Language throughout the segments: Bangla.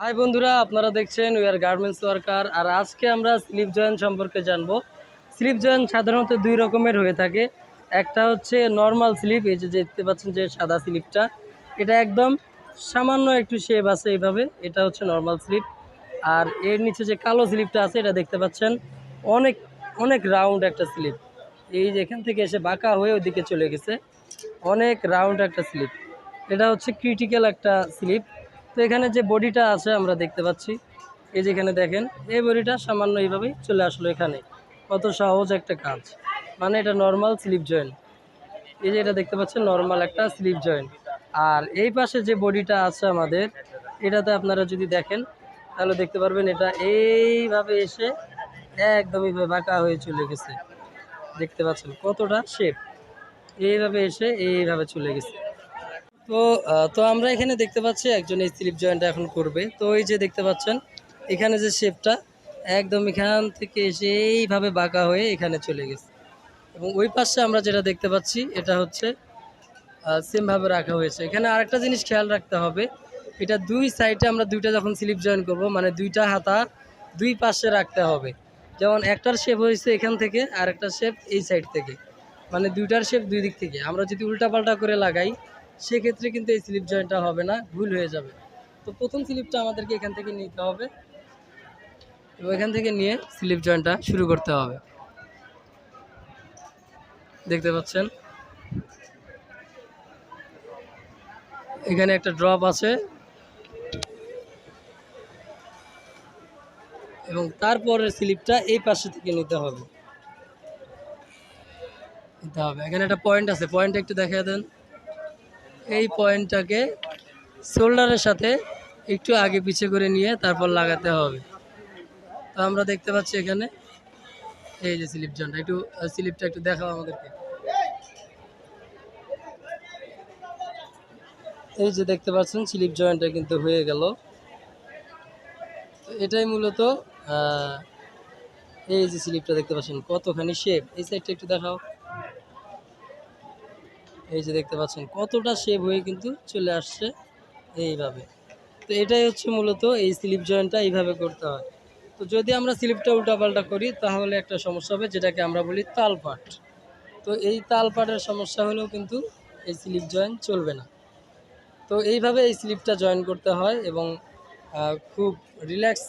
হাই বন্ধুরা, আপনারা দেখছেন উই আর গার্মেন্টস ওয়ার্কার আর আজকে আমরা স্লিপ জয়েন্ট সম্পর্কে জানব। স্লিপ জয়েন্ট সাধারণত দুই রকমের হয়ে থাকে। একটা হচ্ছে নর্মাল স্লিপ এই যে দেখতে পাচ্ছেন যে সাদা স্লিপটা এটা একদম সামান্য একটু শেপ আছে এইভাবে, এটা হচ্ছে নর্মাল স্লিপ আর এর নিচে যে কালো স্লিপটা আছে, এটা দেখতে পাচ্ছেন, অনেক অনেক রাউন্ড একটা স্লিপ এই যে এখান থেকে এসে বাঁকা হয়ে ওদিকে চলে গেছে। অনেক রাউন্ড একটা স্লিপ এটা হচ্ছে ক্রিটিক্যাল একটা স্লিপ তো এখানে যে বডিটা আছে আমরা দেখতে পাচ্ছি, এই যে এখানে দেখেন, এই বডিটা সামান্য এইভাবেই চলে আসলো এখানে। কত সহজ একটা কাজ। মানে এটা নর্মাল স্লিপ জয়েন্ট এই যে এটা দেখতে পাচ্ছেন নর্মাল একটা স্লিপ জয়েন্ট আর এই পাশে যে বডিটা আছে আমাদের, এটাতে আপনারা যদি দেখেন, তাহলে দেখতে পারবেন এটা এইভাবে এসে একদম এইভাবে বাঁকা হয়ে চলে গেছে। দেখতে পাচ্ছেন কতটা শেপ এইভাবে এসে এইভাবে চলে গেছে। তো তো আমরা এখানে দেখতে পাচ্ছি একজন এই স্লিপ জয়েন্টটা এখন করবে। তো এই যে দেখতে পাচ্ছেন, এখানে যে শেপটা, একদম এখান থেকে এসে এইভাবে বাঁকা হয়ে এখানে চলে গেছে। এবং ওই পাশে আমরা যেটা দেখতে পাচ্ছি, এটা হচ্ছে সেমভাবে রাখা হয়েছে। এখানে আরেকটা জিনিস খেয়াল রাখতে হবে, এটা দুই সাইডে আমরা দুইটা যখন স্লিপ জয়েন করব মানে দুইটা হাতা দুই পাশে রাখতে হবে। যেমন একটার শেপ হয়েছে এখান থেকে আর একটা শেপ এই সাইড থেকে। মানে দুইটার শেপ দুই দিক থেকে। আমরা যদি উল্টাপাল্টা করে লাগাই সেক্ষেত্রে কিন্তু এই স্লিপ জয়েন্টটা হবে না, ভুল হয়ে যাবে। তো প্রথম স্লিপটা আমাদেরকে এখান থেকে নিতে হবে এবং এখান থেকে নিয়ে স্লিপ জয়েন্টটা শুরু করতে হবে। দেখতে পাচ্ছেন? এখানে একটা ড্রপ আছে। এবং তারপরের স্লিপটা এই পাশে থেকে নিতে হবে। নিতে হবে। এখানে একটা পয়েন্ট আছে। পয়েন্ট একটু দেখা দেন। এই পয়েন্টটাকে শোল্ডারের সাথে একটু আগে পিছে করে নিয়ে তারপর লাগাতে হবে। তো আমরা দেখতে পাচ্ছি এখানে এই যে স্লিপ জয়েন্টটা একটু স্লিপটা একটু দেখাও আমাদেরকে। এই যে দেখতে পাচ্ছেন, স্লিপ জয়েন্টটা কিন্তু হয়ে গেল। এটাই মূলত এই যে স্লিপটা দেখতে পাচ্ছেন, কতখানি শেপ এই সাইডটা একটু দেখাও। এই যে দেখতে পাচ্ছেন, কতটা শেপ হয়ে কিন্তু চলে আসছে এইভাবে। তো এটাই হচ্ছে মূলত এই স্লিপ জয়েন্টটা এইভাবে করতে হয়। তো যদি আমরা স্লিপটা উল্টাপাল্টা করি, তাহলে একটা সমস্যা হবে, যেটাকে আমরা বলি তালপাট তো এই তালপাটের সমস্যা হলেও কিন্তু এই স্লিপ জয়েন্ট চলবে না। তো এইভাবে এই স্লিপটা জয়েন করতে হয় এবং খুব রিল্যাক্স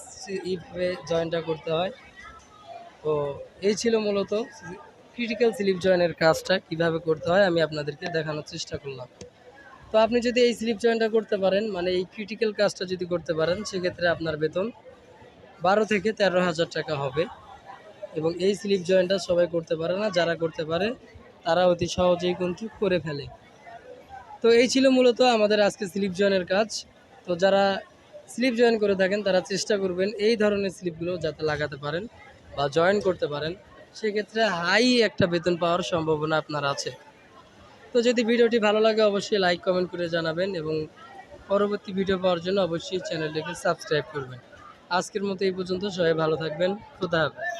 এইভাবে জয়েনটা করতে হয়। তো এই ছিল মূলত ক্রিটিক্যাল স্লিপ জয়েনের কাজটা কীভাবে করতে হয় আমি আপনাদেরকে দেখানোর চেষ্টা করলাম। তো আপনি যদি এই স্লিপ জয়েনটা করতে পারেন মানে এই ক্রিটিক্যাল কাজটা যদি করতে পারেন, সেক্ষেত্রে আপনার বেতন বারো থেকে তেরো হাজার টাকা হবে। এবং এই স্লিপ জয়েনটা সবাই করতে পারে না, যারা করতে পারে, তারা অতি সহজেই কিন্তু করে ফেলে। তো এই ছিল মূলত আমাদের আজকে স্লিপ জয়েনের কাজ। তো যারা স্লিপ জয়েন করে থাকেন, তারা চেষ্টা করবেন এই ধরনের স্লিপগুলো যাতে লাগাতে পারেন বা জয়েন করতে পারেন। সেক্ষেত্রে হাই একটা বেতন পাওয়ার সম্ভাবনা আপনার আছে। তো যদি ভিডিওটি ভালো লাগে, অবশ্যই লাইক কমেন্ট করে জানাবেন এবং পরবর্তী ভিডিও পাওয়ার জন্য অবশ্যই চ্যানেলটিকে সাবস্ক্রাইব করবেন। আজকের মতো এই পর্যন্ত, সবাই ভালো থাকবেন। খুদা হাফেজ।